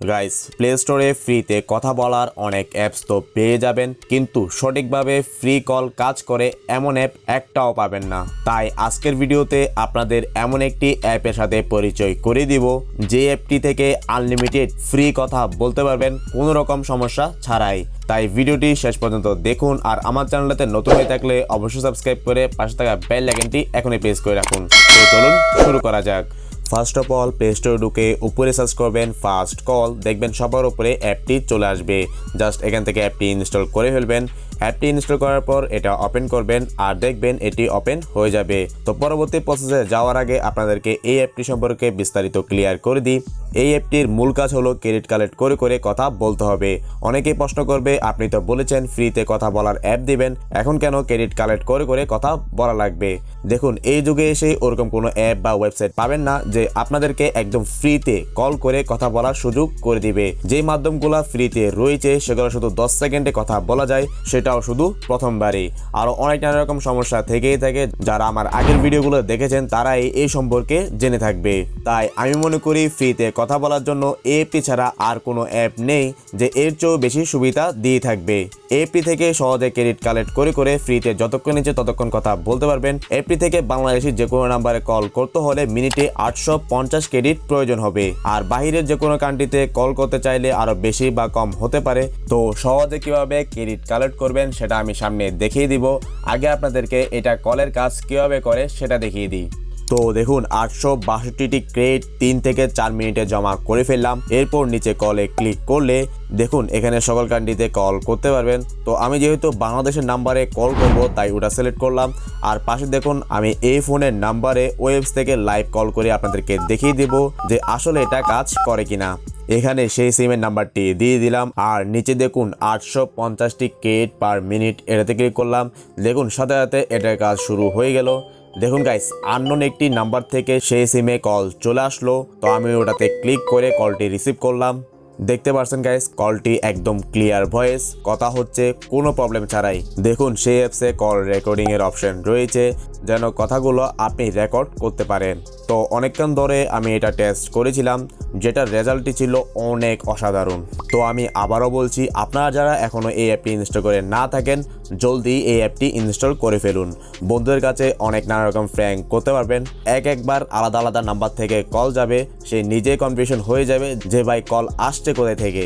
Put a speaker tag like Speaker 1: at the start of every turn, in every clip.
Speaker 1: Guys play স্টোরে ফ্রিতে কথা বলার অনেক অ্যাপস তো পেয়ে যাবেন, কিন্তু সঠিকভাবে ফ্রি কল কাজ করে এমন অ্যাপ একটাও পাবেন না। তাই আজকের ভিডিওতে আপনাদের এমন একটি অ্যাপের সাথে পরিচয় করে দিব, যে অ্যাপটি থেকে আনলিমিটেড ফ্রি কথা বলতে পারবেন কোনো রকম সমস্যা ছাড়াই। তাই ভিডিওটি শেষ পর্যন্ত দেখুন আর আমার চ্যানেলটাতে নতুন হয়ে থাকলে অবশ্যই সাবস্ক্রাইব করে পাশে থাকা বেল আইকনটি এখনই প্রেস করে রাখুন। তো চলুন শুরু করা যাক। First of all play store ঢুকে উপরে সার্চ করবেন ফার্স্ট কল দেখবেন সবার উপরে অ্যাপটি চলে আসবে। জাস্ট এখান থেকে অ্যাপটি ইনস্টল করে ফেলবেন। অ্যাপটি ইনস্টল করার পর এটা ওপেন করবেন আর দেখবেন এটি ওপেন হয়ে যাবে। তো পরবর্তী প্রসেসে যাওয়ার আগে আপনাদেরকে এই অ্যাপটি সম্পর্কে বিস্তারিত ক্লিয়ার করে দিই। এই অ্যাপটির মূল কাজ হলো ক্রেডিট কালেক্ট করে করে কথা বলতে হবে। অনেকেই প্রশ্ন করবে, আপনি তো বলেছেন ফ্রিতে কথা বলার অ্যাপ দিবেন, এখন কেন ক্রেডিট কালেক্ট করে করে কথা বলা লাগবে? দেখুন, এই যুগে এসে ওরকম কোনো অ্যাপ বা ওয়েবসাইট পাবেন না যে আপনাদেরকে একদম ফ্রিতে কল করে কথা বলার সুযোগ করে দিবে। যে মাধ্যমগুলো ফ্রিতে রয়েছে, সেগুলো শুধু দশ সেকেন্ডে কথা বলা যায় সেটাও শুধু প্রথমবারই। আরও অনেক নানা রকম সমস্যা থেকেই থাকে। যারা আমার আগের ভিডিওগুলো দেখেছেন, তারাই এই সম্পর্কে জেনে থাকবে। তাই আমি মনে করি, ফ্রিতে কথা বলার জন্য এপি ছাড়া আর কোনো অ্যাপ নেই যে এর চেয়েও বেশি সুবিধা দিয়ে থাকবে। এপি থেকে সহজে ক্রেডিট কালেক্ট করে করে ফ্রিতে যতক্ষণ নিচে ততক্ষণ কথা বলতে পারবেন। এপি থেকে বাংলাদেশের যে কোনো নাম্বারে কল করতে হলে মিনিটে আটশো পঞ্চাশ ক্রেডিট প্রয়োজন হবে। আর বাহিরের যে কোনো কান্ট্রিতে কল করতে চাইলে আরও বেশি বা কম হতে পারে। তো সহজে কীভাবে ক্রেডিট কালেক্ট করবেন সেটা আমি সামনে দেখিয়ে দিব। আগে আপনাদেরকে এটা কলের কাজ কীভাবে করে সেটা দেখিয়ে দিই। তো দেখুন, আটশো বাষট্টিটি ক্রেডিট তিন থেকে চার মিনিটে জমা করে ফেললাম। এরপর নিচে কলে ক্লিক করলে দেখুন, এখানে সকল কান্ট্রিতে কল করতে পারবেন। তো আমি যেহেতু বাংলাদেশের নাম্বারে কল করব, তাই ওটা সিলেক্ট করলাম। আর পাশে দেখুন, আমি এই ফোনের নাম্বারে ওয়েবস থেকে লাইভ কল করে আপনাদেরকে দেখিয়ে দেব যে আসলে এটা কাজ করে কিনা। এখানে সেই সিমের নাম্বারটি দিয়ে দিলাম। আর নিচে দেখুন আটশো পঞ্চাশটি কেট পার মিনিট এটাতে ক্লিক করলাম। দেখুন সাথে সাথে এটার কাজ শুরু হয়ে গেল। দেখুন গাইস আননোন একটি নাম্বার থেকে সেই সিমে কল চলে আসলো। তো আমি ওটাতে ক্লিক করে কলটি রিসিভ করলাম। দেখতে পাচ্ছেন গাইস কলটি একদম ক্লিয়ার ভয়েস কথা হচ্ছে, কোনো প্রবলেম ছাড়াই। দেখুন সেই অ্যাপসে কল রেকর্ডিং এর অপশন রয়েছে, যেন কথাগুলো আপনি রেকর্ড করতে পারেন। তো অনেকক্ষণ ধরে আমি এটা টেস্ট করেছিলাম। যেটার রেজাল্টটি ছিল অনেক অসাধারণ। তো আমি আবারও বলছি, আপনারা যারা এখনও এই অ্যাপটি ইনস্টল করে না থাকেন, জলদি এই অ্যাপটি ইনস্টল করে ফেলুন। বন্ধুদের কাছে অনেক নানা রকম ফ্র্যাঙ্ক করতে পারবেন। এক একবার আলাদা আলাদা নাম্বার থেকে কল যাবে, সে নিজে কনফিউশন হয়ে যাবে যে ভাই কল আসছে কোথায় থেকে।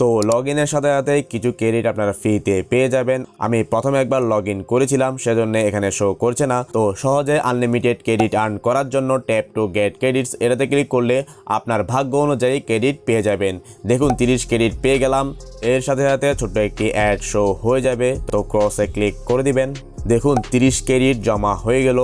Speaker 1: তো লগ ইনের সাথে সাথে কিছু ক্রেডিট আপনারা ফ্রিতে পেয়ে যাবেন। আমি প্রথমে একবার লগ ইন করেছিলাম, সেজন্য এখানে শো করছে না। তো সহজে আনলিমিটেড ক্রেডিট আর্ন করার জন্য ট্যাপ টু গেট ক্রেডিটস এটাতে ক্লিক করলে আপনার ভাগ্য অনুযায়ী ক্রেডিট পেয়ে যাবেন। দেখুন, তিরিশ ক্রেডিট পেয়ে গেলাম। এর সাথে সাথে ছোট্ট একটি অ্যাড শো হয়ে যাবে। তো ক্রসে ক্লিক করে দিবেন। দেখুন, তিরিশ ক্রেডিট জমা হয়ে গেল।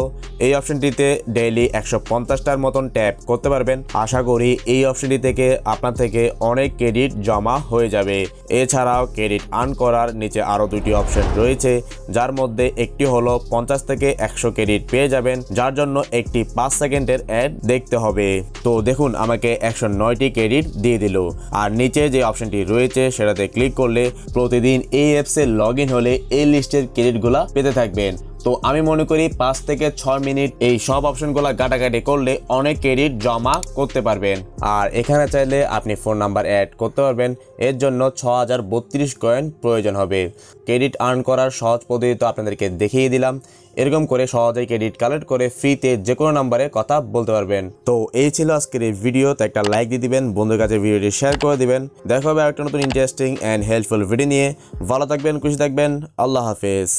Speaker 1: এই অপশনটিতে ডেইলি একশো পঞ্চাশটার মতন ট্যাপ করতে পারবেন। আশা করি এই অপশনটি থেকে আপনার থেকে অনেক ক্রেডিট জমা হয়ে যাবে। এছাড়াও ক্রেডিট আর্ন করার নিচে আরও দুটি অপশন রয়েছে, যার মধ্যে একটি হলো পঞ্চাশ থেকে একশো ক্রেডিট পেয়ে যাবেন, যার জন্য একটি পাঁচ সেকেন্ডের অ্যাড দেখতে হবে। তো দেখুন, আমাকে একশো নয়টি ক্রেডিট দিয়ে দিল। আর নিচে যে অপশনটি রয়েছে, সেটাতে ক্লিক করলে প্রতিদিন এই অ্যাপসে লগ ইন হলে এই লিস্টের ক্রেডিটগুলো পেতে থাকবেন। তো আমি মনে করি পাঁচ থেকে ছয় মিনিট এই সব অপশনগুলো গাটাগাটি করলে অনেক ক্রেডিট জমা করতে পারবেন। আর এখানে চাইলে আপনি ফোন নাম্বার অ্যাড করতে পারবেন। এর জন্য ছ হাজার বত্রিশ কয়েন প্রয়োজন হবে। ক্রেডিট আর্ন করার সহজ পদ্ধতি তো আপনাদেরকে দেখিয়ে দিলাম। এরকম করে সহজেই ক্রেডিট কালেক্ট করে ফ্রিতে যে কোনো নাম্বারে কথা বলতে পারবেন। তো এই ছিল আজকের এই ভিডিও তো একটা লাইক দিয়ে দিবেন, বন্ধুর কাছে ভিডিওটি শেয়ার করে দিবেন। দেখা হবে একটা নতুন ইন্টারেস্টিং অ্যান্ড হেল্পফুল ভিডিও নিয়ে। ভালো থাকবেন, খুশি থাকবেন, আল্লাহ হাফেজ।